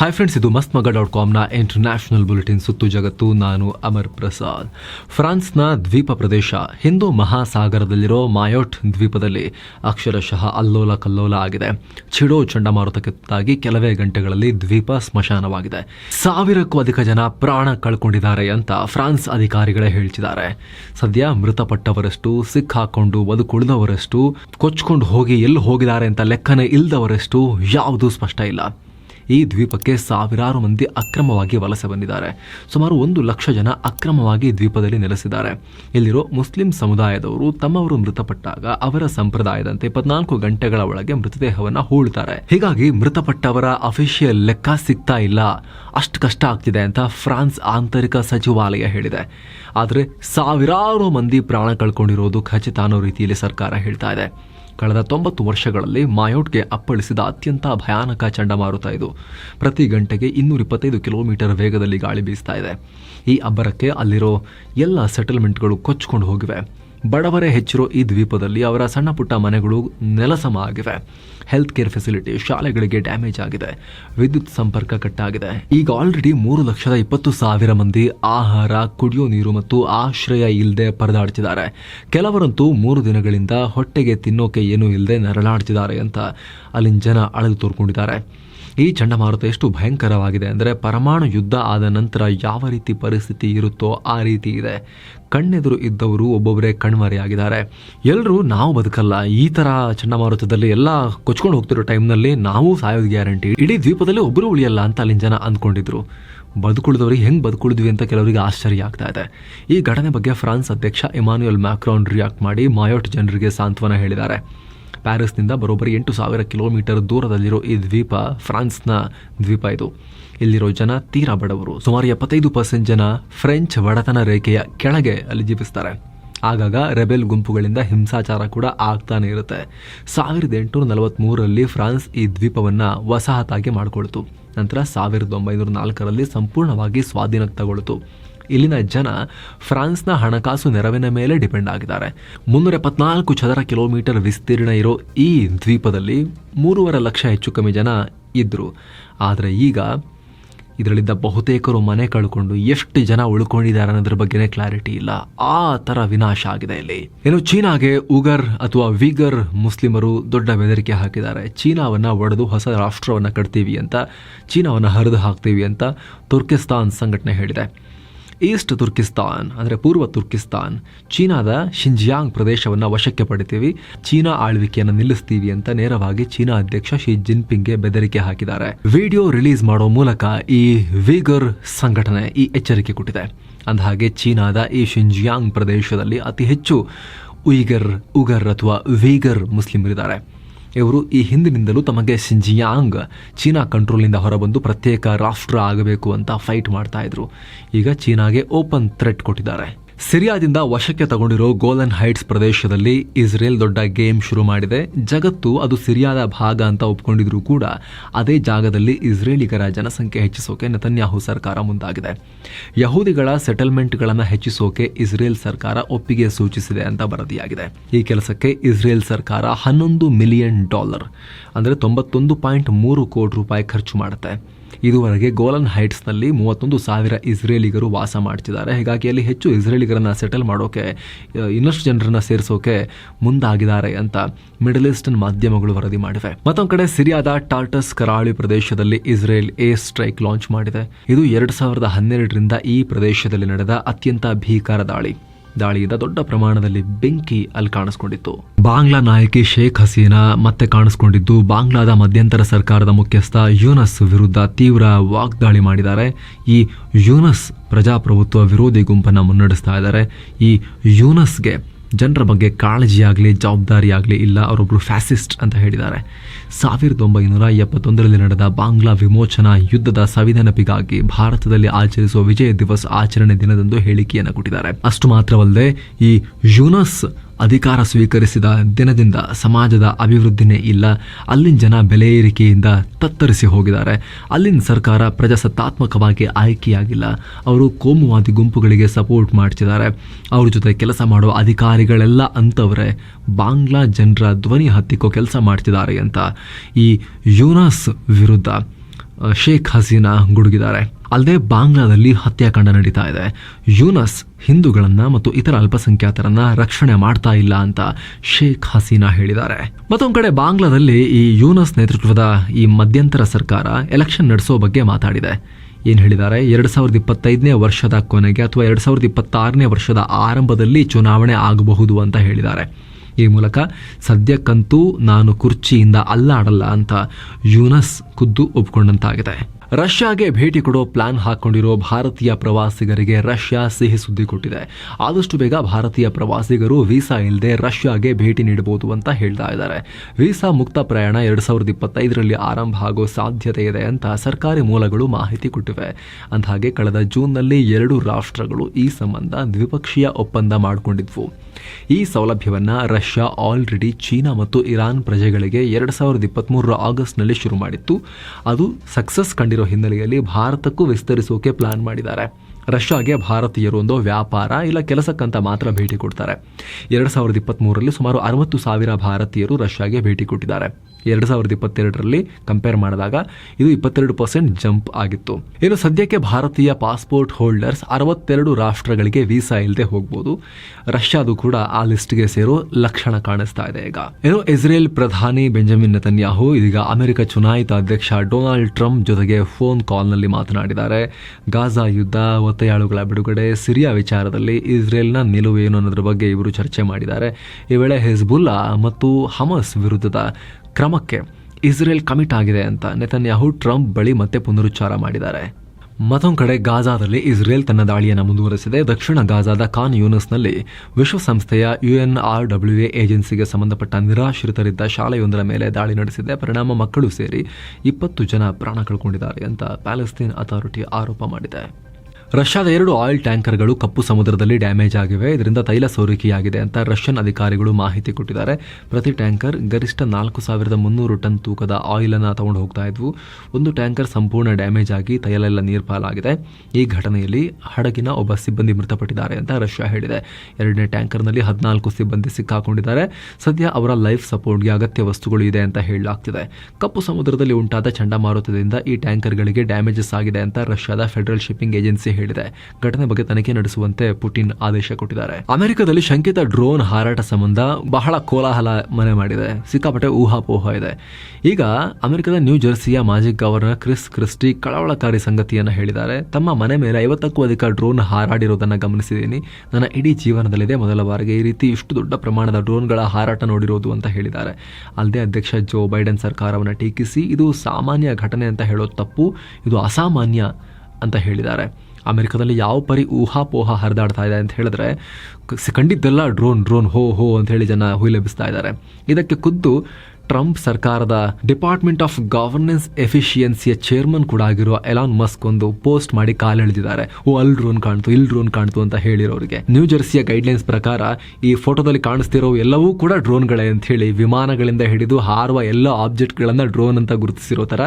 Hi friends ಇದು ಮಸ್ತ್ ಮಗ ಡಾಟ್ ಕಾಮ್ನ ಇಂಟರ್ನ್ಯಾಷನಲ್ ಬುಲೆಟಿನ್ ಸುತ್ತು ಜಗತ್ತು. ನಾನು ಅಮರ್ ಪ್ರಸಾದ್. ಫ್ರಾನ್ಸ್ನ ದ್ವೀಪ ಪ್ರದೇಶ, ಹಿಂದೂ ಮಹಾಸಾಗರದಲ್ಲಿರೋ ಮಾಯೋಟ್ ದ್ವೀಪದಲ್ಲಿ ಅಕ್ಷರಶಃ ಅಲ್ಲೋಲ ಕಲ್ಲೋಲ ಆಗಿದೆ. ಚಿಡೋ ಚಂಡಮಾರುತಕ್ಕೆ ತುತ್ತಾಗಿ ಕೆಲವೇ ಗಂಟೆಗಳಲ್ಲಿ ದ್ವೀಪ ಸ್ಮಶಾನವಾಗಿದೆ. ಸಾವಿರಕ್ಕೂ ಅಧಿಕ ಜನ ಪ್ರಾಣ ಕಳ್ಕೊಂಡಿದ್ದಾರೆ ಅಂತ ಫ್ರಾನ್ಸ್ ಅಧಿಕಾರಿಗಳೇ ಹೇಳ್ತಿದ್ದಾರೆ. ಸದ್ಯ ಮೃತಪಟ್ಟವರಷ್ಟು ಸಿಕ್ಕಾಕೊಂಡು ಬದುಕುಳಿದವರಷ್ಟು, ಕೊಚ್ಕೊಂಡು ಹೋಗಿ ಎಲ್ಲಿ ಹೋಗಿದ್ದಾರೆ ಅಂತ ಲೆಕ್ಕನೇ ಇಲ್ಲದವರಷ್ಟು ಯಾವುದೂ ಸ್ಪಷ್ಟ ಇಲ್ಲ. ಈ ದ್ವೀಪಕ್ಕೆ ಸಾವಿರಾರು ಮಂದಿ ಅಕ್ರಮವಾಗಿ ವಲಸೆ ಬಂದಿದ್ದಾರೆ. ಸುಮಾರು ಒಂದು ಲಕ್ಷ ಜನ ಅಕ್ರಮವಾಗಿ ದ್ವೀಪದಲ್ಲಿ ನೆಲೆಸಿದ್ದಾರೆ. ಇಲ್ಲಿರೋ ಮುಸ್ಲಿಂ ಸಮುದಾಯದವರು ತಮ್ಮವರು ಮೃತಪಟ್ಟಾಗ ಅವರ ಸಂಪ್ರದಾಯದಂತೆ ಇಪ್ಪತ್ನಾಲ್ಕು ಗಂಟೆಗಳ ಒಳಗೆ ಮೃತದೇಹವನ್ನು ಹೂಳ್ತಾರೆ ಹೀಗಾಗಿ ಮೃತಪಟ್ಟವರ ಅಫಿಷಿಯಲ್ ಲೆಕ್ಕ ಸಿಗ್ತಾ ಇಲ್ಲ. ಅಷ್ಟು ಕಷ್ಟ ಆಗ್ತಿದೆ ಅಂತ ಫ್ರಾನ್ಸ್ ಆಂತರಿಕ ಸಚಿವಾಲಯ ಹೇಳಿದೆ. ಆದರೆ ಸಾವಿರಾರು ಮಂದಿ ಪ್ರಾಣ ಕಳ್ಕೊಂಡಿರೋದು ಖಚಿತ ಅನ್ನೋ ರೀತಿಯಲ್ಲಿ ಸರ್ಕಾರ ಹೇಳ್ತಾ ಇದೆ. ಕಳೆದ ತೊಂಬತ್ತು ವರ್ಷಗಳಲ್ಲಿ ಮಾಯೋಟ್ಗೆ ಅಪ್ಪಳಿಸಿದ ಅತ್ಯಂತ ಭಯಾನಕ ಚಂಡಮಾರುತ ಇದು. ಪ್ರತಿ ಗಂಟೆಗೆ ಇನ್ನೂರ ಇಪ್ಪತ್ತೈದು ಕಿಲೋಮೀಟರ್ ವೇಗದಲ್ಲಿ ಗಾಳಿ ಬೀಸ್ತಾ ಇದೆ. ಈ ಅಬ್ಬರಕ್ಕೆ ಅಲ್ಲಿರೋ ಎಲ್ಲ ಸೆಟಲ್ಮೆಂಟ್ಗಳು ಕೊಚ್ಕೊಂಡು ಹೋಗಿವೆ. ಬಡವರೇ ಹೆಚ್ಚಿರೋ ಈ ದ್ವೀಪದಲ್ಲಿ ಅವರ ಸಣ್ಣ ಪುಟ್ಟ ಮನೆಗಳು ನೆಲಸಮ ಆಗಿವೆ. ಹೆಲ್ತ್ ಕೇರ್ ಫೆಸಿಲಿಟಿ ಶಾಲೆಗಳಿಗೆ ಡ್ಯಾಮೇಜ್ ಆಗಿದೆ. ವಿದ್ಯುತ್ ಸಂಪರ್ಕ ಕಟ್ಟಾಗಿದೆ. ಈಗ ಆಲ್ರೆಡಿ ಮೂರು ಲಕ್ಷದ ಇಪ್ಪತ್ತು ಸಾವಿರ ಮಂದಿ ಆಹಾರ, ಕುಡಿಯೋ ನೀರು ಮತ್ತು ಆಶ್ರಯ ಇಲ್ಲದೆ ಪರದಾಡ್ತಿದ್ದಾರೆ. ಕೆಲವರಂತೂ ಮೂರು ದಿನಗಳಿಂದ ಹೊಟ್ಟೆಗೆ ತಿನ್ನೋಕೆ ಏನೂ ಇಲ್ಲದೆ ನರಳಾಡ್ತಿದ್ದಾರೆ ಅಂತ ಅಲ್ಲಿನ ಜನ ಅಳೆದು ತೋರ್ಕೊಂಡಿದ್ದಾರೆ. ಈ ಚಂಡಮಾರುತ ಎಷ್ಟು ಭಯಂಕರವಾಗಿದೆ ಅಂದರೆ ಪರಮಾಣು ಯುದ್ಧ ಆದ ನಂತರ ಯಾವ ರೀತಿ ಪರಿಸ್ಥಿತಿ ಇರುತ್ತೋ ಆ ರೀತಿ ಇದೆ. ಕಣ್ಣೆದುರು ಇದ್ದವರು ಒಬ್ಬೊಬ್ಬರೇ ಕಣ್ಮರೆಯಾಗಿದ್ದಾರೆ. ಎಲ್ಲರೂ ನಾವು ಬದುಕಲ್ಲ. ಈ ಥರ ಚಂಡಮಾರುತದಲ್ಲಿ ಎಲ್ಲ ಕೊಚ್ಕೊಂಡು ಹೋಗ್ತಿರೋ ಟೈಮ್ನಲ್ಲಿ ನಾವು ಸಾಯೋದು ಗ್ಯಾರಂಟಿ. ಇಡೀ ದ್ವೀಪದಲ್ಲಿ ಒಬ್ಬರು ಉಳಿಯಲ್ಲ ಅಂತ ಅಲ್ಲಿನ ಜನ ಅಂದ್ಕೊಂಡಿದ್ರು. ಬದುಕುಳಿದವರಿಗೆ ಹೆಂಗೆ ಬದುಕುಳಿದ್ವಿ ಅಂತ ಕೆಲವರಿಗೆ ಆಶ್ಚರ್ಯ ಆಗ್ತಾ ಇದೆ. ಈ ಘಟನೆ ಬಗ್ಗೆ ಫ್ರಾನ್ಸ್ ಅಧ್ಯಕ್ಷ ಇಮಾನ್ಯುಯಲ್ ಮ್ಯಾಕ್ರಾನ್ ರಿಯಾಕ್ಟ್ ಮಾಡಿ ಮಾಯೋಟ್ ಜನರಿಗೆ ಸಾಂತ್ವನ ಹೇಳಿದ್ದಾರೆ. ಪ್ಯಾರಿಸ್ನಿಂದ ಬರೋಬ್ಬರಿ ಎಂಟು ಸಾವಿರ ಕಿಲೋಮೀಟರ್ ದೂರದಲ್ಲಿರೋ ಈ ದ್ವೀಪ ಫ್ರಾನ್ಸ್ನ ದ್ವೀಪ ಇದು. ಇಲ್ಲಿರೋ ಜನ ತೀರಾ ಬಡವರು. ಸುಮಾರು ಎಪ್ಪತ್ತೈದು ಪರ್ಸೆಂಟ್ ಜನ ಫ್ರೆಂಚ್ ಬಡತನ ರೇಖೆಯ ಕೆಳಗೆ ಅಲ್ಲಿ ಜೀವಿಸ್ತಾರೆ. ಆಗಾಗ ರೆಬೆಲ್ ಗುಂಪುಗಳಿಂದ ಹಿಂಸಾಚಾರ ಕೂಡ ಆಗ್ತಾನೆ ಇರುತ್ತೆ. ಸಾವಿರದ ಎಂಟುನೂರ ನಲವತ್ತ್ಮೂರರಲ್ಲಿ ಫ್ರಾನ್ಸ್ ಈ ದ್ವೀಪವನ್ನು ವಸಾಹತಾಗಿ ಮಾಡಿಕೊಳ್ತು. ನಂತರ ಸಾವಿರದ ಒಂಬೈನೂರ ನಾಲ್ಕರಲ್ಲಿ ಸಂಪೂರ್ಣವಾಗಿ ಸ್ವಾಧೀನಕ್ಕೆ ತಗೊಳ್ತು ಇಲ್ಲಿನ ಜನ ಫ್ರಾನ್ಸ್ನ ಹಣಕಾಸು ನೆರವಿನ ಮೇಲೆ ಡಿಪೆಂಡ್ ಆಗಿದ್ದಾರೆ. ಮುನ್ನೂರ ಎಪ್ಪತ್ನಾಲ್ಕು ಚದರ ಕಿಲೋಮೀಟರ್ ವಿಸ್ತೀರ್ಣ ಇರೋ ಈ ದ್ವೀಪದಲ್ಲಿ ಮೂರುವರೆ ಲಕ್ಷ ಹೆಚ್ಚು ಕಮ್ಮಿ ಜನ ಇದ್ದರು ಆದರೆ ಈಗ ಇದರಲ್ಲಿದ್ದ ಬಹುತೇಕರು ಮನೆ ಕಳ್ಕೊಂಡು ಎಷ್ಟು ಜನ ಉಳ್ಕೊಂಡಿದ್ದಾರೆ ಅನ್ನೋದ್ರ ಬಗ್ಗೆನೇ ಕ್ಲಾರಿಟಿ ಇಲ್ಲ. ಆ ಥರ ವಿನಾಶ ಆಗಿದೆ ಇಲ್ಲಿ. ಏನು ಚೀನಾಗೆ ಉಗರ್ ಅಥವಾ ವಿಗರ್ ಮುಸ್ಲಿಮರು ದೊಡ್ಡ ಬೆದರಿಕೆ ಹಾಕಿದ್ದಾರೆ. ಚೀನಾವನ್ನ ಒಡೆದು ಹೊಸ ರಾಷ್ಟ್ರವನ್ನ ಕಟ್ತೀವಿ ಅಂತ, ಚೀನಾವನ್ನ ಹರಿದು ಹಾಕ್ತೀವಿ ಅಂತ ತುರ್ಕಿಸ್ತಾನ್ ಸಂಘಟನೆ ಹೇಳಿದೆ. ಈಸ್ಟ್ ತುರ್ಕಿಸ್ತಾನ್, ಅಂದರೆ ಪೂರ್ವ ತುರ್ಕಿಸ್ತಾನ್, ಚೀನಾದ ಶಿಂಜಿಯಾಂಗ್ ಪ್ರದೇಶವನ್ನು ವಶಕ್ಕೆ ಪಡಿತೀವಿ. ಚೀನಾ ಆಳ್ವಿಕೆಯನ್ನು ನಿಲ್ಲಿಸ್ತೀವಿ ಅಂತ ನೇರವಾಗಿ ಚೀನಾ ಅಧ್ಯಕ್ಷ ಶಿ ಜಿನ್ಪಿಂಗ್ಗೆ ಬೆದರಿಕೆ ಹಾಕಿದ್ದಾರೆ. ವಿಡಿಯೋ ರಿಲೀಸ್ ಮಾಡೋ ಮೂಲಕ ಈ ವಿಗರ್ ಸಂಘಟನೆ ಈ ಎಚ್ಚರಿಕೆ ಕೊಟ್ಟಿದೆ. ಅಂದಹಾಗೆ ಚೀನಾದ ಈ ಶಿಂಜಿಯಾಂಗ್ ಪ್ರದೇಶದಲ್ಲಿ ಅತಿ ಹೆಚ್ಚು ಉಯಿಗರ್, ಉಗರ್ ಅಥವಾ ವೀಗರ್ ಮುಸ್ಲಿಮರಿದ್ದಾರೆ. ಇವರು ಈ ಹಿಂದಿನಿಂದಲೂ ತಮಗೆ ಸಿಂಜಿಯಾಂಗ್ ಚೀನಾ ಕಂಟ್ರೋಲ್ನಿಂದ ಹೊರಬಂದು ಪ್ರತ್ಯೇಕ ರಾಷ್ಟ್ರ ಆಗಬೇಕು ಅಂತ ಫೈಟ್ ಮಾಡ್ತಾ ಇದ್ರು. ಈಗ ಚೀನಾಗೆ ಓಪನ್ ಥ್ರೆಟ್ ಕೊಟ್ಟಿದ್ದಾರೆ. ಸಿರಿಯಾದಿಂದ ವಶಕ್ಕೆ ತಗೊಂಡಿರೋ ಗೋಲನ್ ಹೈಟ್ಸ್ ಪ್ರದೇಶದಲ್ಲಿ ಇಸ್ರೇಲ್ ದೊಡ್ಡ ಗೇಮ್ ಶುರು ಮಾಡಿದೆ. ಜಗತ್ತು ಅದು ಸಿರಿಯಾದ ಭಾಗ ಅಂತ ಒಪ್ಕೊಂಡಿದ್ರು ಕೂಡ ಅದೇ ಜಾಗದಲ್ಲಿ ಇಸ್ರೇಲಿಗರ ಜನಸಂಖ್ಯೆ ಹೆಚ್ಚಿಸೋಕೆ ನೆತನ್ಯಾಹು ಸರ್ಕಾರ ಮುಂದಾಗಿದೆ. ಯಹೂದಿಗಳ ಸೆಟಲ್ಮೆಂಟ್ಗಳನ್ನು ಹೆಚ್ಚಿಸೋಕೆ ಇಸ್ರೇಲ್ ಸರ್ಕಾರ ಒಪ್ಪಿಗೆ ಸೂಚಿಸಿದೆ ಅಂತ ವರದಿಯಾಗಿದೆ. ಈ ಕೆಲಸಕ್ಕೆ ಇಸ್ರೇಲ್ ಸರ್ಕಾರ ಹನ್ನೊಂದು ಮಿಲಿಯನ್ ಡಾಲರ್, ಅಂದರೆ ತೊಂಬತ್ತೊಂದು ಪಾಯಿಂಟ್ ಮೂರು ಕೋಟಿ ರೂಪಾಯಿ ಖರ್ಚು ಮಾಡುತ್ತೆ. ಇದುವರೆಗೆ ಗೋಲನ್ ಹೈಟ್ಸ್ನಲ್ಲಿ ಮೂವತ್ತೊಂದು ಸಾವಿರ ಇಸ್ರೇಲಿಗರು ವಾಸ ಮಾಡ್ತಿದ್ದಾರೆ. ಹೀಗಾಗಿ ಅಲ್ಲಿ ಹೆಚ್ಚು ಇಸ್ರೇಲಿಗರನ್ನ ಸೆಟಲ್ ಮಾಡೋಕೆ ಇನ್ನಷ್ಟು ಜನರನ್ನ ಸೇರಿಸೋಕೆ ಮುಂದಾಗಿದ್ದಾರೆ ಅಂತ ಮಿಡಲ್ ಈಸ್ಟರ್ನ್ ಮಾಧ್ಯಮಗಳು ವರದಿ ಮಾಡಿವೆ. ಮತ್ತೊಂದು ಕಡೆ ಸಿರಿಯಾದ ಟಾರ್ಟಸ್ ಕರಾವಳಿ ಪ್ರದೇಶದಲ್ಲಿ ಇಸ್ರೇಲ್ ಏ ಸ್ಟ್ರೈಕ್ ಲಾಂಚ್ ಮಾಡಿದೆ. ಇದು ಎರಡ್ ಸಾವಿರದ ಹನ್ನೆರಡರಿಂದ ಈ ಪ್ರದೇಶದಲ್ಲಿ ನಡೆದ ಅತ್ಯಂತ ಭೀಕರ ದಾಳಿ. ದಾಳಿಯಿಂದ ದೊಡ್ಡ ಪ್ರಮಾಣದಲ್ಲಿ ಬೆಂಕಿ ಅಲ್ಲಿ ಕಾಣಿಸ್ಕೊಂಡಿತ್ತು. ಬಾಂಗ್ಲಾ ನಾಯಕಿ ಶೇಖ್ ಹಸೀನಾ ಮತ್ತೆ ಕಾಣಿಸ್ಕೊಂಡಿದ್ದು ಬಾಂಗ್ಲಾದ ಮಧ್ಯಂತರ ಸರ್ಕಾರದ ಮುಖ್ಯಸ್ಥ ಯೂನಸ್ ವಿರುದ್ಧ ತೀವ್ರ ವಾಗ್ದಾಳಿ ಮಾಡಿದ್ದಾರೆ. ಈ ಯೂನಸ್ ಪ್ರಜಾಪ್ರಭುತ್ವ ವಿರೋಧಿ ಗುಂಪನ್ನು ಮುನ್ನಡೆಸ್ತಾ ಇದ್ದಾರೆ. ಈ ಯೂನಸ್ಗೆ ಜನರ ಬಗ್ಗೆ ಕಾಳಜಿಯಾಗಲಿ ಜವಾಬ್ದಾರಿಯಾಗಲಿ ಇಲ್ಲ ಅವರೊಬ್ಬರು ಫ್ಯಾಸಿಸ್ಟ್ ಅಂತ ಹೇಳಿದ್ದಾರೆ. ಸಾವಿರದ ಒಂಬೈನೂರ ಎಪ್ಪತ್ತೊಂದರಲ್ಲಿ ನಡೆದ ಬಾಂಗ್ಲಾ ವಿಮೋಚನಾ ಯುದ್ಧದ ಸಂವಿಧಾನಪಿಗಾಗಿ ಭಾರತದಲ್ಲಿ ಆಚರಿಸುವ ವಿಜಯ ದಿವಸ್ ಆಚರಣೆ ದಿನದಂದು ಹೇಳಿಕೆಯನ್ನು ಕೊಟ್ಟಿದ್ದಾರೆ. ಅಷ್ಟು ಮಾತ್ರವಲ್ಲದೆ ಈ ಯುನಸ್ ಅಧಿಕಾರ ಸ್ವೀಕರಿಸಿದ ದಿನದಿಂದ ಸಮಾಜದ ಅಭಿವೃದ್ಧಿನೇ ಇಲ್ಲ. ಅಲ್ಲಿನ ಜನ ಬೆಲೆ ಏರಿಕೆಯಿಂದ ತತ್ತರಿಸಿ ಹೋಗಿದ್ದಾರೆ. ಅಲ್ಲಿನ ಸರ್ಕಾರ ಪ್ರಜಾಸತ್ತಾತ್ಮಕವಾಗಿ ಆಯ್ಕೆಯಾಗಿಲ್ಲ. ಅವರು ಕೋಮುವಾದಿ ಗುಂಪುಗಳಿಗೆ ಸಪೋರ್ಟ್ ಮಾಡ್ತಿದ್ದಾರೆ. ಅವ್ರ ಜೊತೆ ಕೆಲಸ ಮಾಡೋ ಅಧಿಕಾರಿಗಳೆಲ್ಲ ಅಂತವರೇ, ಬಾಂಗ್ಲಾ ಜನರ ಧ್ವನಿ ಹತ್ತಿಕ್ಕೋ ಕೆಲಸ ಮಾಡ್ತಿದ್ದಾರೆ ಅಂತ ಈ ಯುನಸ್ ವಿರುದ್ಧ ಶೇಖ್ ಹಸೀನಾ ಗುಡುಗಿದ್ದಾರೆ. ಅಲ್ಲದೆ ಬಾಂಗ್ಲಾದಲ್ಲಿ ಹತ್ಯಾಕಾಂಡ ನಡೀತಾ ಇದೆ. ಯೂನಸ್ ಹಿಂದೂಗಳನ್ನ ಮತ್ತು ಇತರ ಅಲ್ಪಸಂಖ್ಯಾತರನ್ನ ರಕ್ಷಣೆ ಮಾಡ್ತಾ ಇಲ್ಲ ಅಂತ ಶೇಖ್ ಹಸೀನಾ ಹೇಳಿದ್ದಾರೆ. ಮತ್ತೊಂದು ಕಡೆ ಬಾಂಗ್ಲಾದಲ್ಲಿ ಈ ಯೂನಸ್ ನೇತೃತ್ವದ ಈ ಮಧ್ಯಂತರ ಸರ್ಕಾರ ಎಲೆಕ್ಷನ್ ನಡೆಸೋ ಬಗ್ಗೆ ಮಾತಾಡಿದೆ. ಏನು ಹೇಳಿದ್ದಾರೆ? ಎರಡು ಸಾವಿರದ ಇಪ್ಪತ್ತೈದನೇ ವರ್ಷದ ಕೊನೆಗೆ ಅಥವಾ ಎರಡು ಸಾವಿರದ ಇಪ್ಪತ್ತಾರನೇ ವರ್ಷದ ಆರಂಭದಲ್ಲಿ ಚುನಾವಣೆ ಆಗಬಹುದು ಅಂತ ಹೇಳಿದ್ದಾರೆ. ಈ ಮೂಲಕ ಸದ್ಯಕ್ಕಂತೂ ನಾನು ಕುರ್ಚಿಯಿಂದ ಅಲ್ಲಾಡಲ್ಲ ಅಂತ ಯೂನಸ್ ಖುದ್ದು ಒಪ್ಕೊಂಡಂತಾಗಿದೆ. ರಷ್ಯಾಗೆ ಭೇಟಿ ಕೊಡೋ ಪ್ಲಾನ್ ಹಾಕೊಂಡಿರೋ ಭಾರತೀಯ ಪ್ರವಾಸಿಗರಿಗೆ ರಷ್ಯಾ ಸಿಹಿ ಸುದ್ದಿ ಕೊಟ್ಟಿದೆ. ಆದಷ್ಟು ಬೇಗ ಭಾರತೀಯ ಪ್ರವಾಸಿಗರು ವೀಸಾ ಇಲ್ಲದೆ ರಷ್ಯಾಗೆ ಭೇಟಿ ನೀಡಬಹುದು ಅಂತ ಹೇಳ್ತಾ ಇದ್ದಾರೆ. ವೀಸಾ ಮುಕ್ತ ಪ್ರಯಾಣ ಎರಡ್ ಸಾವಿರದ ಇಪ್ಪತ್ತೈದರಲ್ಲಿ ಆರಂಭ ಆಗೋ ಸಾಧ್ಯತೆ ಇದೆ ಅಂತ ಸರ್ಕಾರಿ ಮೂಲಗಳು ಮಾಹಿತಿ ಕೊಟ್ಟಿವೆ. ಅಂದಹಾಗೆ, ಕಳೆದ ಜೂನ್ನಲ್ಲಿ ಎರಡು ರಾಷ್ಟ್ರಗಳು ಈ ಸಂಬಂಧ ದ್ವಿಪಕ್ಷೀಯ ಒಪ್ಪಂದ ಮಾಡಿಕೊಂಡಿದ್ವು. ಈ ಸೌಲಭ್ಯವನ್ನು ರಷ್ಯಾ, ಆಲ್ರೆಡಿ ಚೀನಾ ಮತ್ತು ಇರಾನ್ ಪ್ರಜೆಗಳಿಗೆ ಎರಡು ಸಾವಿರದ ಇಪ್ಪತ್ತ್ಮೂರರ ಆಗಸ್ಟ್ನಲ್ಲಿ ಶುರು ಮಾಡಿತ್ತು. ಅದು ಸಕ್ಸಸ್ ಕಂಡಿರೋ ಹಿನ್ನೆಲೆಯಲ್ಲಿ ಭಾರತಕ್ಕೂ ವಿಸ್ತರಿಸೋಕೆ ಪ್ಲಾನ್ ಮಾಡಿದ್ದಾರೆ. ರಷ್ಯಾಗೆ ಭಾರತೀಯರು ಒಂದು ವ್ಯಾಪಾರ ಇಲ್ಲ ಕೆಲಸಕ್ಕಂತ ಮಾತ್ರ ಭೇಟಿ ಕೊಡ್ತಾರೆ. ಎರಡು ಸಾವಿರದ ಇಪ್ಪತ್ತ್ಮೂರರಲ್ಲಿ ಸುಮಾರು ಅರವತ್ತು ಸಾವಿರ ಭಾರತೀಯರು ರಷ್ಯಾಗೆ ಭೇಟಿ ಕೊಟ್ಟಿದ್ದಾರೆ. ಎರಡು ಸಾವಿರದ ಇಪ್ಪತ್ತೆರಡರಲ್ಲಿ ಕಂಪೇರ್ ಮಾಡಿದಾಗ ಇದು ಇಪ್ಪತ್ತೆರಡು ಪರ್ಸೆಂಟ್ ಜಂಪ್ ಆಗಿತ್ತು. ಇನ್ನು ಸದ್ಯಕ್ಕೆ ಭಾರತೀಯ ಪಾಸ್ಪೋರ್ಟ್ ಹೋಲ್ಡರ್ಸ್ ಅರವತ್ತೆರಡು ರಾಷ್ಟ್ರಗಳಿಗೆ ವೀಸಾ ಇಲ್ಲದೆ ಹೋಗ್ಬೋದು. ರಷ್ಯಾದು ಕೂಡ ಆ ಲಿಸ್ಟ್ಗೆ ಸೇರೋ ಲಕ್ಷಣ ಕಾಣಿಸ್ತಾ ಇದೆ ಈಗ. ಏನು ಇಸ್ರೇಲ್ ಪ್ರಧಾನಿ ಬೆಂಜಮಿನ್ ನೆತನ್ಯಾಹು ಇದೀಗ ಅಮೆರಿಕ ಚುನಾಯಿತ ಅಧ್ಯಕ್ಷ ಡೊನಾಲ್ಡ್ ಟ್ರಂಪ್ ಜೊತೆಗೆ ಫೋನ್ ಕಾಲ್ನಲ್ಲಿ ಮಾತನಾಡಿದ್ದಾರೆ. ಗಾಜಾ ಯುದ್ಧ ಒತ್ತೆಯಾಳುಗಳ ಬಿಡುಗಡೆ ಸಿರಿಯಾ ವಿಚಾರದಲ್ಲಿ ಇಸ್ರೇಲ್ನ ನಿಲುವು ಏನು ಅನ್ನೋದ್ರ ಬಗ್ಗೆ ಇವರು ಚರ್ಚೆ ಮಾಡಿದ್ದಾರೆ. ಈ ವೇಳೆ ಹೆಜ್ಬುಲ್ಲಾ ಮತ್ತು ಹಮಸ್ ವಿರುದ್ಧದ ಕ್ರಮಕ್ಕೆ ಇಸ್ರೇಲ್ ಕಮಿಟ್ ಆಗಿದೆ ಅಂತ ನೆತನ್ಯಾಹು ಟ್ರಂಪ್ ಬಳಿ ಮತ್ತೆ ಪುನರುಚ್ಚಾರ ಮಾಡಿದ್ದಾರೆ. ಮತ್ತೊಂದು ಕಡೆ ಗಾಜಾದಲ್ಲಿ ಇಸ್ರೇಲ್ ತನ್ನ ದಾಳಿಯನ್ನು ಮುಂದುವರೆಸಿದೆ. ದಕ್ಷಿಣ ಗಾಜಾದ ಖಾನ್ ಯೂನಸ್ನಲ್ಲಿ ವಿಶ್ವಸಂಸ್ಥೆಯ ಯುಎನ್ಆರ್ ಡಬ್ಲ್ಯೂ ಎ ಏಜೆನ್ಸಿಗೆ ಸಂಬಂಧಪಟ್ಟ ನಿರಾಶ್ರಿತರಿದ್ದ ಶಾಲೆಯೊಂದರ ಮೇಲೆ ದಾಳಿ ನಡೆಸಿದೆ. ಪರಿಣಾಮ ಮಕ್ಕಳು ಸೇರಿ ಇಪ್ಪತ್ತು ಜನ ಪ್ರಾಣ ಕಳ್ಕೊಂಡಿದ್ದಾರೆ ಅಂತ ಪ್ಯಾಲೆಸ್ತೀನ್ ಅಥಾರಿಟಿ ಆರೋಪ ಮಾಡಿದೆ. ರಷ್ಯಾದ ಎರಡು ಆಯಿಲ್ ಟ್ಯಾಂಕರ್ಗಳು ಕಪ್ಪು ಸಮುದ್ರದಲ್ಲಿ ಡ್ಯಾಮೇಜ್ ಆಗಿವೆ. ಇದರಿಂದ ತೈಲ ಸೋರಿಕೆಯಾಗಿದೆ ಅಂತ ರಷ್ಯನ್ ಅಧಿಕಾರಿಗಳು ಮಾಹಿತಿ ಕೊಟ್ಟಿದ್ದಾರೆ. ಪ್ರತಿ ಟ್ಯಾಂಕರ್ ಗರಿಷ್ಠ ನಾಲ್ಕು ಸಾವಿರದ ಮುನ್ನೂರು ಟನ್ ತೂಕದ ಆಯಿಲ್ ಅನ್ನ ತಗೊಂಡು ಹೋಗ್ತಾ ಇದ್ವು. ಒಂದು ಟ್ಯಾಂಕರ್ ಸಂಪೂರ್ಣ ಡ್ಯಾಮೇಜ್ ಆಗಿ ತೈಲೆಲ್ಲ ನೀರ್ಪಾಲಾಗಿದೆ. ಈ ಘಟನೆಯಲ್ಲಿ ಹಡಗಿನ ಒಬ್ಬ ಸಿಬ್ಬಂದಿ ಮೃತಪಟ್ಟಿದ್ದಾರೆ ಅಂತ ರಷ್ಯಾ ಹೇಳಿದೆ. ಎರಡನೇ ಟ್ಯಾಂಕರ್ನಲ್ಲಿ ಹದಿನಾಲ್ಕು ಸಿಬ್ಬಂದಿ ಸಿಕ್ಕಾಕೊಂಡಿದ್ದಾರೆ. ಸದ್ಯ ಅವರ ಲೈಫ್ ಸಪೋರ್ಟ್ಗೆ ಅಗತ್ಯ ವಸ್ತುಗಳು ಇದೆ ಅಂತ ಹೇಳಲಾಗ್ತಿದೆ. ಕಪ್ಪು ಸಮುದ್ರದಲ್ಲಿ ಉಂಟಾದ ಚಂಡಮಾರುತದಿಂದ ಈ ಟ್ಯಾಂಕರ್ಗಳಿಗೆ ಡ್ಯಾಮೇಜಸ್ ಆಗಿದೆ ಅಂತ ರಷ್ಯಾದ ಫೆಡರಲ್ ಶಿಪ್ಪಿಂಗ್ ಏಜೆನ್ಸಿ ಹೇಳಿದೆ. ಘಟನೆ ಬಗ್ಗೆ ತನಿಖೆ ನಡೆಸುವಂತೆ ಪುಟಿನ್ ಆದೇಶ ಕೊಟ್ಟಿದ್ದಾರೆ. ಅಮೆರಿಕದಲ್ಲಿ ಶಂಕಿತ ಡ್ರೋನ್ ಹಾರಾಟ ಸಂಬಂಧ ಬಹಳ ಕೋಲಾಹಲ ಮನೆ ಮಾಡಿದೆ. ಸಿಕ್ಕಾಪಟ್ಟೆ ಊಹಾಪೋಹ ಇದೆ. ಈಗ ಅಮೆರಿಕದ ನ್ಯೂ ಜರ್ಸಿಯ ಮಾಜಿ ಗವರ್ನರ್ ಕ್ರಿಸ್ ಕ್ರಿಸ್ಟಿ ಕಳವಳಕಾರಿ ಸಂಗತಿಯನ್ನು ಹೇಳಿದ್ದಾರೆ. ತಮ್ಮ ಮನೆ ಮೇಲೆ ಐವತ್ತಕ್ಕೂ ಅಧಿಕ ಡ್ರೋನ್ ಹಾರಾಡಿರೋದನ್ನು ಗಮನಿಸಿದ್ದೀನಿ. ನನ್ನ ಇಡೀ ಜೀವನದಲ್ಲಿದೆ. ಮೊದಲ ಬಾರಿಗೆ ಈ ರೀತಿ ಇಷ್ಟು ದೊಡ್ಡ ಪ್ರಮಾಣದ ಡ್ರೋನ್ಗಳ ಹಾರಾಟ ನೋಡಿರೋದು ಅಂತ ಹೇಳಿದ್ದಾರೆ. ಅಲ್ಲದೆ ಅಧ್ಯಕ್ಷ ಜೋ ಬೈಡನ್ ಸರ್ಕಾರವನ್ನು ಟೀಕಿಸಿ, ಇದು ಸಾಮಾನ್ಯ ಘಟನೆ ಅಂತ ಹೇಳೋದು ತಪ್ಪು, ಇದು ಅಸಾಮಾನ್ಯ ಅಂತ ಹೇಳಿದ್ದಾರೆ. ಅಮೆರಿಕದಲ್ಲಿ ಯಾವ ಪರಿ ಊಹಾಪೋಹ ಹರಿದಾಡ್ತಾ ಇದೆ ಅಂತ ಹೇಳಿದ್ರೆ ಕಂಡಿದ್ದೆಲ್ಲ ಡ್ರೋನ್ ಡ್ರೋನ್, ಹೋ ಹೋ ಅಂತ ಹೇಳಿ ಜನ ಹುಯಿಲೆಬ್ಬಿಸ್ತಾ ಇದ್ದಾರೆ. ಇದಕ್ಕೆ ಖುದ್ದು ಟ್ರಂಪ್ ಸರ್ಕಾರದ ಡಿಪಾರ್ಟ್ಮೆಂಟ್ ಆಫ್ ಗವರ್ನೆನ್ಸ್ ಎಫಿಷಿಯನ್ಸಿಯ ಚೇರ್ಮನ್ ಕೂಡ ಆಗಿರುವ ಎಲಾನ್ ಮಸ್ಕ್ ಒಂದು ಪೋಸ್ಟ್ ಮಾಡಿ ಕಾಲೆಳೆದಿದ್ದಾರೆ ಓ, ಅಲ್ಲಿ ಡ್ರೋನ್ ಕಾಣ್ತು, ಇಲ್ಲಿ ಡ್ರೋನ್ ಕಾಣ್ತು ಅಂತ ಹೇಳಿರೋರಿಗೆ. ನ್ಯೂ ಜರ್ಸಿಯ ಗೈಡ್ಲೈನ್ಸ್ ಪ್ರಕಾರ ಈ ಫೋಟೋದಲ್ಲಿ ಕಾಣಿಸ್ತಿರೋ ಎಲ್ಲವೂ ಕೂಡ ಡ್ರೋನ್ಗಳೇ ಅಂತ ಹೇಳಿ ವಿಮಾನಗಳಿಂದ ಹಿಡಿದು ಹಾರುವ ಎಲ್ಲ ಆಬ್ಜೆಕ್ಟ್ಗಳನ್ನು ಡ್ರೋನ್ ಅಂತ ಗುರುತಿಸಿರೋ ಥರ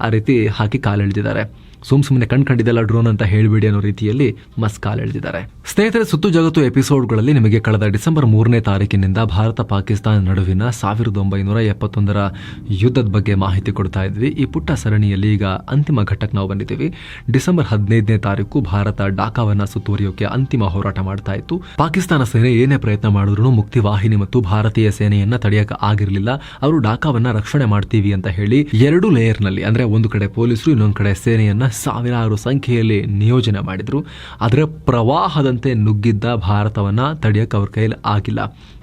ಆ ರೀತಿ ಹಾಕಿ ಕಾಲೆಳೆದಿದ್ದಾರೆ ಸುಮ್ ಸುಮ್ಮನೆ ಕಣ್ ಕಂಡಿದ್ದೆಲ್ಲ ಡ್ರೋನ್ ಅಂತ ಹೇಳಿಬಿಡಿ ಅನ್ನೋ ರೀತಿಯಲ್ಲಿ ಮಸ್ ಕಾಲೆಳೆದಿದ್ದಾರೆ ಸ್ನೇಹಿತರೆ, ಸುತ್ತು ಜಗತ್ತು ಎಪಿಸೋಡ್ಗಳಲ್ಲಿ ನಿಮಗೆ ಕಳೆದ ಡಿಸೆಂಬರ್ ಮೂರನೇ ತಾರೀಕಿನಿಂದ ಭಾರತ ಪಾಕಿಸ್ತಾನ ನಡುವಿನ ಸಾವಿರದ ಒಂಬೈನೂರ ಎಪ್ಪತ್ತೊಂದರ ಯುದ್ಧದ ಬಗ್ಗೆ ಮಾಹಿತಿ ಕೊಡ್ತಾ ಇದ್ವಿ. ಈ ಪುಟ್ಟ ಸರಣಿಯಲ್ಲಿ ಈಗ ಅಂತಿಮ ಘಟ್ಟಕ್ಕೆ ನಾವು ಬಂದಿದ್ದೀವಿ. ಡಿಸೆಂಬರ್ ಹದಿನೈದನೇ ತಾರೀಕು ಭಾರತ ಡಾಕಾವನ್ನು ಸುತ್ತುವರಿಯೋಕೆ ಅಂತಿಮ ಹೋರಾಟ ಮಾಡ್ತಾ ಇತ್ತು. ಪಾಕಿಸ್ತಾನ ಸೇನೆ ಏನೇ ಪ್ರಯತ್ನ ಮಾಡಿದ್ರು ಮುಕ್ತಿ ವಾಹಿನಿ ಮತ್ತು ಭಾರತೀಯ ಸೇನೆಯನ್ನ ತಡೆಯಕ್ಕೆ ಆಗಿರಲಿಲ್ಲ. ಅವರು ಡಾಕಾವನ್ನ ರಕ್ಷಣೆ ಮಾಡ್ತೀವಿ ಅಂತ ಹೇಳಿ ಎರಡು ಲೇಯರ್ನಲ್ಲಿ ಅಂದ್ರೆ ಒಂದು ಕಡೆ ಪೊಲೀಸರು, ಇನ್ನೊಂದು ಕಡೆ ಸೇನೆಯನ್ನ ಸಾವಿರಾರು ಸಂಖ್ಯೆಯಲ್ಲಿ ನಿಯೋಜನೆ ಮಾಡಿದರು. ಅದರ ಪ್ರವಾಹದಂತೆ ನುಗ್ಗಿದ್ದ ಭಾರತವನ್ನು ತಡೆಯಕ್ಕೆ ಅವ್ರ ಕೈಲಿ ಆಗಿಲ್ಲ.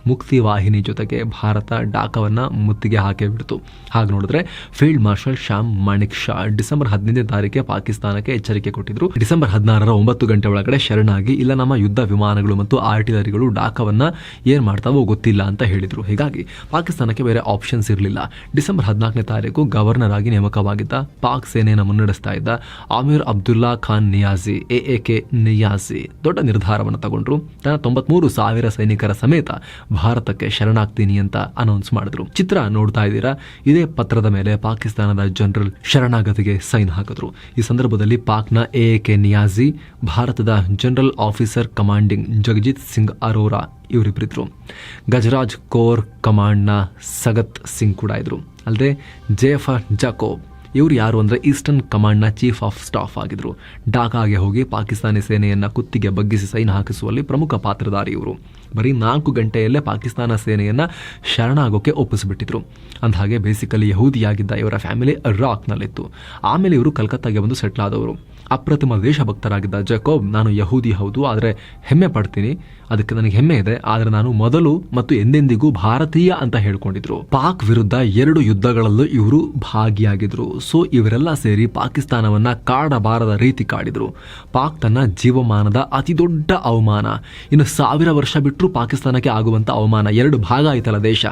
ಮುಕ್ತಿ ವಾಹಿನಿ ಜೊತೆಗೆ ಭಾರತ ಡಾಕವನ್ನು ಮುತ್ತಿಗೆ ಹಾಕೇ ಬಿಡ್ತು ಹಾಗೆ ನೋಡಿದ್ರೆ field marshal Sam Manekshaw December ಹದಿನೈದನೇ ತಾರೀಕಿಗೆ ಪಾಕಿಸ್ತಾನಕ್ಕೆ ಎಚ್ಚರಿಕೆ ಕೊಟ್ಟಿದ್ರು. ಡಿಸೆಂಬರ್ ಹದಿನಾರರ ಒಂಬತ್ತು ಗಂಟೆ ಒಳಗಡೆ ಶರಣಾಗಿ, ಇಲ್ಲ ನಮ್ಮ ಯುದ್ಧ ವಿಮಾನಗಳು ಮತ್ತು ಆರ್ಟಿಲರಿಗಳು ಡಾಕವನ್ನು ಏನು ಮಾಡ್ತಾವೋ ಗೊತ್ತಿಲ್ಲ ಅಂತ ಹೇಳಿದರು. ಹೀಗಾಗಿ ಪಾಕಿಸ್ತಾನಕ್ಕೆ ಬೇರೆ ಆಪ್ಷನ್ಸ್ ಇರಲಿಲ್ಲ. ಡಿಸೆಂಬರ್ ಹದಿನಾಲ್ಕನೇ ತಾರೀಕು ಗವರ್ನರ್ ಆಗಿ ನೇಮಕವಾಗಿದ್ದ ಪಾಕ್ ಸೇನೆಯನ್ನು ಮುನ್ನಡೆಸ್ತಾ ಇದ್ದ Amir Abdullah Khan Niazi A A K Niazi ದೊಡ್ಡ ನಿರ್ಧಾರವನ್ನು ತಗೊಂಡ್ರು. ತನ್ನ ತೊಂಬತ್ಮೂರು ಸಾವಿರ ಸೈನಿಕರ ಸಮೇತ ಭಾರತಕ್ಕೆ ಶರಣಾಗ್ತೀನಿ ಅಂತ ಅನೌನ್ಸ್ ಮಾಡಿದ್ರು. ಚಿತ್ರ ನೋಡ್ತಾ ಇದ್ದೀರಾ? ಇದೇ ಪತ್ರದ ಮೇಲೆ ಪಾಕಿಸ್ತಾನದ ಜನರಲ್ ಶರಣಾಗತಿಗೆ ಸೈನ್ ಹಾಕಿದ್ರು. ಈ ಸಂದರ್ಭದಲ್ಲಿ ಪಾಕ್ನ ಎ ಕೆ ನಿಯಾಜಿ, ಭಾರತದ general officer commanding Jagjit Singh Arora ಇವರಿಬ್ಬರಿದ್ರು Gajraj corps ಕಮಾಂಡ್ನ ಸಗತ್ ಸಿಂಗ್ ಕೂಡ ಇದ್ರು. ಅಲ್ಲದೆ ಜೇಫರ್ ಜಾಕೋಬ್ ಇವರು ಯಾರು ಅಂದರೆ ಈಸ್ಟರ್ನ್ ಕಮಾಂಡ್ನ ಚೀಫ್ ಆಫ್ ಸ್ಟಾಫ್ ಆಗಿದ್ರು. ಢಾಕಾಗೆ ಹೋಗಿ ಪಾಕಿಸ್ತಾನಿ ಸೇನೆಯನ್ನು ಕುತ್ತಿಗೆ ಬಗ್ಗಿಸಿ ಸೈನ್ ಹಾಕಿಸುವಲ್ಲಿ ಪ್ರಮುಖ ಪಾತ್ರಧಾರಿ ಇವರು. ಬರೀ ನಾಲ್ಕು ಗಂಟೆಯಲ್ಲೇ ಪಾಕಿಸ್ತಾನ ಸೇನೆಯನ್ನು ಶರಣಾಗೋಕೆ ಒಪ್ಪಿಸಿಬಿಟ್ಟಿದ್ರು. ಅಂದಹಾಗೆ ಬೇಸಿಕಲಿ ಯಹೂದಿಯಾಗಿದ್ದ ಇವರ ಫ್ಯಾಮಿಲಿ ರಾಕ್ನಲ್ಲಿತ್ತು ಆಮೇಲೆ ಇವರು ಕಲ್ಕತ್ತಾಗೆ ಬಂದು ಸೆಟ್ಲ್ ಆದವರು. ಅಪ್ರತಿಮ ದೇಶಭಕ್ತರಾಗಿದ್ದ ಜಕೋಬ್, ನಾನು ಯಹೂದಿ ಹೌದು, ಆದರೆ ಹೆಮ್ಮೆ ಪಡ್ತೀನಿ. ಅದಕ್ಕೆ ನನಗೆ ಹೆಮ್ಮೆ ಇದೆ, ಆದರೆ ನಾನು ಮೊದಲು ಮತ್ತು ಎಂದೆಂದಿಗೂ ಭಾರತೀಯ ಅಂತ ಹೇಳ್ಕೊಂಡಿದ್ರು. ಪಾಕ್ ವಿರುದ್ಧ ಎರಡು ಯುದ್ಧಗಳಲ್ಲೂ ಇವರು ಭಾಗಿಯಾಗಿದ್ರು. ಸೊ ಇವರೆಲ್ಲ ಸೇರಿ ಪಾಕಿಸ್ತಾನವನ್ನು ಕಾಡಬಾರದ ರೀತಿ ಕಾಡಿದರು. ಪಾಕ್ ತನ್ನ ಜೀವಮಾನದ ಅತಿದೊಡ್ಡ ಅವಮಾನ. ಇನ್ನು ಸಾವಿರ ವರ್ಷ ಬಿಟ್ಟರೂ ಪಾಕಿಸ್ತಾನಕ್ಕೆ ಆಗುವಂಥ ಅವಮಾನ ಎರಡು ಭಾಗ ಆಯ್ತಲ್ಲ ದೇಶ.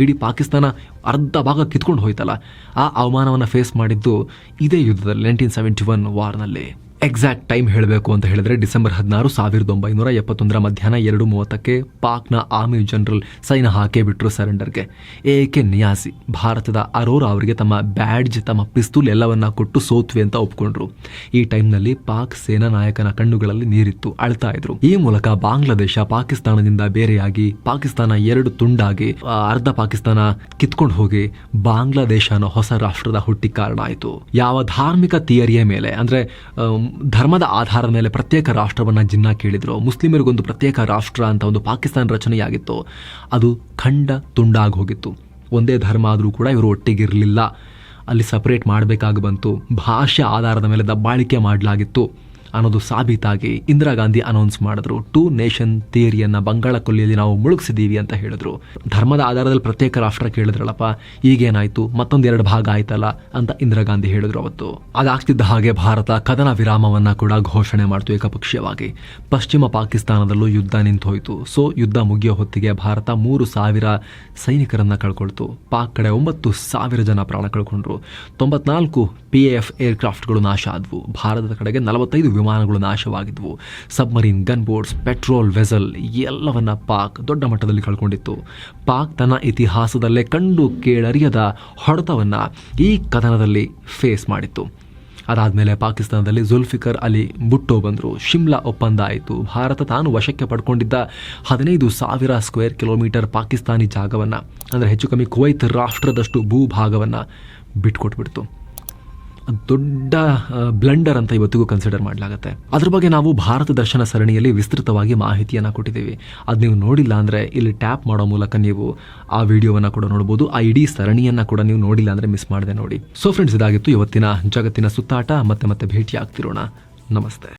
ಇಡೀ ಪಾಕಿಸ್ತಾನ ಅರ್ಧ ಭಾಗ ಕಿತ್ಕೊಂಡು ಹೋಯ್ತಲ್ಲ. ಆ ಅವಮಾನವನ್ನು ಫೇಸ್ ಮಾಡಿದ್ದು ಇದೇ ಯುದ್ಧದಲ್ಲಿ ನೈನ್ಟೀನ್ ಸೆವೆಂಟಿ ಒನ್ ವಾರ್ನಲ್ಲಿ ಎಕ್ಸಾಕ್ಟ್ ಟೈಮ್ ಹೇಳಬೇಕು ಅಂತ ಹೇಳಿದ್ರೆ ಡಿಸೆಂಬರ್ ಹದಿನಾರು ಸಾವಿರದ ಒಂಬೈನೂರ ಎಪ್ಪತ್ತೊಂದರ ಮಧ್ಯಾಹ್ನ ಎರಡು ಮೂವತ್ತಕ್ಕೆ ಪಾಕ್ನ ಆರ್ಮಿ ಜನರಲ್ ಸೈನ್ ಹಾಕೇ ಬಿಟ್ಟರು ಸರೆಂಡರ್ಗೆ. A K ನಿಯಾಸಿ? ಭಾರತದ ಅರೋರಾ ಅವರಿಗೆ ತಮ್ಮ ಬ್ಯಾಡ್ಜ್, ತಮ್ಮ ಪಿಸ್ತೂಲ್ ಎಲ್ಲವನ್ನ ಕೊಟ್ಟು ಸೋತ್ವೆ ಅಂತ ಒಪ್ಕೊಂಡ್ರು. ಈ ಟೈಮ್ನಲ್ಲಿ ಪಾಕ್ ಸೇನಾ ನಾಯಕನ ಕಣ್ಣುಗಳಲ್ಲಿ ನೀರಿತ್ತು, ಅಳ್ತಾ ಇದ್ರು. ಈ ಮೂಲಕ ಬಾಂಗ್ಲಾದೇಶ ಪಾಕಿಸ್ತಾನದಿಂದ ಬೇರೆಯಾಗಿ ಪಾಕಿಸ್ತಾನ ಎರಡು ತುಂಡಾಗಿ ಅರ್ಧ ಪಾಕಿಸ್ತಾನ ಕಿತ್ಕೊಂಡು ಹೋಗಿ ಬಾಂಗ್ಲಾದೇಶ ಅನ್ನೋ ಹೊಸ ರಾಷ್ಟ್ರದ ಹುಟ್ಟಿ ಕಾರಣ ಆಯಿತು. ಯಾವ ಧಾರ್ಮಿಕ ಥಿಯರಿಯ ಮೇಲೆ, ಅಂದ್ರೆ ಧರ್ಮದ ಆಧಾರದ ಮೇಲೆ ಪ್ರತ್ಯೇಕ ರಾಷ್ಟ್ರವನ್ನು ಜಿನ್ನ ಕೇಳಿದ್ರು. ಮುಸ್ಲಿಮರಿಗೊಂದು ಪ್ರತ್ಯೇಕ ರಾಷ್ಟ್ರ ಅಂತ ಒಂದು ಪಾಕಿಸ್ತಾನ ರಚನೆಯಾಗಿತ್ತು. ಅದು ಖಂಡ ತುಂಡಾಗಿ ಹೋಗಿತ್ತು. ಒಂದೇ ಧರ್ಮ ಆದರೂ ಕೂಡ ಇವರು ಒಟ್ಟಿಗಿರಲಿಲ್ಲ. ಅಲ್ಲಿ ಸಪ್ರೇಟ್ ಮಾಡಬೇಕಾಗಿ ಬಂತು. ಭಾಷೆ ಆಧಾರದ ಮೇಲೆ ದಬ್ಬಾಳಿಕೆ ಮಾಡಲಾಗಿತ್ತು. ಅನ್ನೋದು ಸಾಬೀತಾಗಿ ಇಂದಿರಾ ಗಾಂಧಿ ಅನೌನ್ಸ್ ಮಾಡಿದ್ರು. ಟೂ ನೇಷನ್ ಥಿಯರಿಯನ್ನ ಬಂಗಾಳ ಕೊಲ್ಲಿಯಲ್ಲಿ ನಾವು ಮುಳುಗಿಸಿದ್ದೀವಿ ಅಂತ ಹೇಳಿದ್ರು. ಧರ್ಮದ ಆಧಾರದಲ್ಲಿ ಪ್ರತ್ಯೇಕ ರಾಷ್ಟ್ರ ಕೇಳಿದ್ರಲ್ಲಪ್ಪ, ಈಗೇನಾಯ್ತು? ಮತ್ತೊಂದು ಎರಡು ಭಾಗ ಆಯ್ತಲ್ಲ ಅಂತ ಇಂದಿರಾ ಗಾಂಧಿ ಹೇಳಿದ್ರು ಅವತ್ತು. ಅದಾಗ್ತಿದ್ದ ಹಾಗೆ ಭಾರತ ಕದನ ವಿರಾಮವನ್ನ ಕೂಡ ಘೋಷಣೆ ಮಾಡ್ತು ಏಕಪಕ್ಷೀಯವಾಗಿ. ಪಶ್ಚಿಮ ಪಾಕಿಸ್ತಾನದಲ್ಲೂ ಯುದ್ಧ ನಿಂತು ಹೋಯಿತು ಸೊ ಯುದ್ಧ ಮುಗಿಯೋ ಹೊತ್ತಿಗೆ ಭಾರತ ಮೂರು ಸಾವಿರ ಸೈನಿಕರನ್ನ ಕಳ್ಕೊಳ್ತು. ಪಾಕ್ ಕಡೆ ಒಂಬತ್ತು ಸಾವಿರ ಜನ ಪ್ರಾಣ ಕಳ್ಕೊಂಡ್ರು. ತೊಂಬತ್ನಾಲ್ಕು ಪಿ ಎಫ್ ಏರ್ಕ್ರಾಫ್ಟ್ಗಳು ನಾಶ ಆದವು. ಭಾರತದ ಕಡೆಗೆ ನಲವತ್ತೈದು ವಿಮಾನಗಳು ನಾಶವಾಗಿದ್ವು. Submarine gun boats petrol vessel ಎಲ್ಲವನ್ನು ಪಾಕ್ ದೊಡ್ಡ ಮಟ್ಟದಲ್ಲಿ ಕಳ್ಕೊಂಡಿತ್ತು. ಪಾಕ್ ತನ್ನ ಇತಿಹಾಸದಲ್ಲೇ ಕಂಡು ಕೇಳರಿಯದ ಹೊಡೆತವನ್ನು ಈ ಕದನದಲ್ಲಿ ಫೇಸ್ ಮಾಡಿತ್ತು. ಅದಾದಮೇಲೆ ಪಾಕಿಸ್ತಾನದಲ್ಲಿ ಜುಲ್ಫಿಕರ್ ಅಲಿ ಬುಟ್ಟೋ ಬಂದರು. ಶಿಮ್ಲಾ ಒಪ್ಪಂದ ಆಯಿತು. ಭಾರತ ತಾನು ವಶಕ್ಕೆ ಪಡ್ಕೊಂಡಿದ್ದ ಹದಿನೈದು ಸಾವಿರ ಸ್ಕ್ವೇರ್ ಕಿಲೋಮೀಟರ್ ಪಾಕಿಸ್ತಾನಿ ಜಾಗವನ್ನು, ಅಂದರೆ ಹೆಚ್ಚು ಕಮ್ಮಿ ಕುವೈತ್ ರಾಷ್ಟ್ರದಷ್ಟು ಭೂಭಾಗವನ್ನು ಬಿಟ್ಕೊಟ್ಬಿಡ್ತು. ದೊಡ್ಡ ಬ್ಲಂಡರ್ ಅಂತ ಇವತ್ತಿಗೂ ಕನ್ಸಿಡರ್ ಮಾಡಲಾಗುತ್ತೆ. ಅದ್ರ ಬಗ್ಗೆ ನಾವು ಭಾರತ ದರ್ಶನ ಸರಣಿಯಲ್ಲಿ ವಿಸ್ತೃತವಾಗಿ ಮಾಹಿತಿಯನ್ನು ಕೊಟ್ಟಿದ್ದೀವಿ. ಅದು ನೀವು ನೋಡಿಲ್ಲ ಅಂದರೆ ಇಲ್ಲಿ ಟ್ಯಾಪ್ ಮಾಡೋ ಮೂಲಕ ನೀವು ಆ ವಿಡಿಯೋವನ್ನು ಕೂಡ ನೋಡ್ಬೋದು. ಆ ಇಡೀ ಸರಣಿಯನ್ನು ಕೂಡ ನೀವು ನೋಡಿಲ್ಲ ಅಂದರೆ ಮಿಸ್ ಮಾಡಿದೆ ನೋಡಿ. ಸೊ ಫ್ರೆಂಡ್ಸ್ ಇದಾಗಿತ್ತು ಇವತ್ತಿನ ಜಗತ್ತಿನ ಸುತ್ತಾಟ. ಮತ್ತೆ ಮತ್ತೆ ಭೇಟಿ ಆಗ್ತಿರೋಣ ನಮಸ್ತೆ.